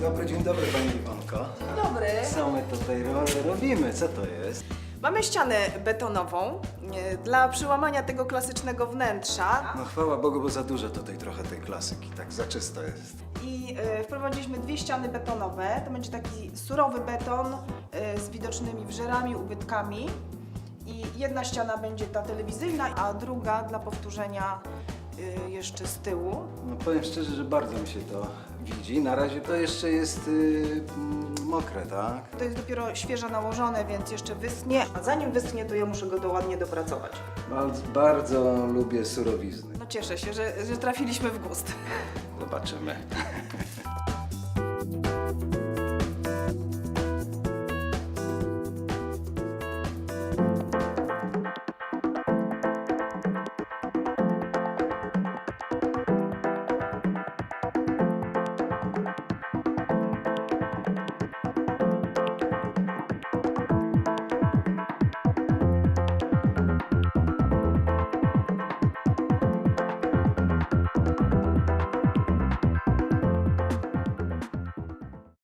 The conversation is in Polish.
dobry, dzień dobry Pani Iwonko. Dobry. Co my tutaj ro robimy? Co to jest? Mamy ścianę betonową e, dla przełamania tego klasycznego wnętrza No chwała Bogu, bo za dużo tutaj trochę tej klasyki, tak za czysto jest. i e, wprowadziliśmy dwie ściany betonowe. To będzie taki surowy beton e, z widocznymi wżerami, ubytkami. I jedna ściana będzie ta telewizyjna, a druga dla powtórzenia e, jeszcze z tyłu. No powiem szczerze, że bardzo mi się to widzi. Na razie to jeszcze jest y, mm, mokre, tak? To jest dopiero świeżo nałożone, więc jeszcze wyschnie. A zanim wyschnie, to ja muszę go do ładnie dopracować. Bardzo, bardzo lubię surowizny. No cieszę się, że, że trafiliśmy w gust. Zobaczymy.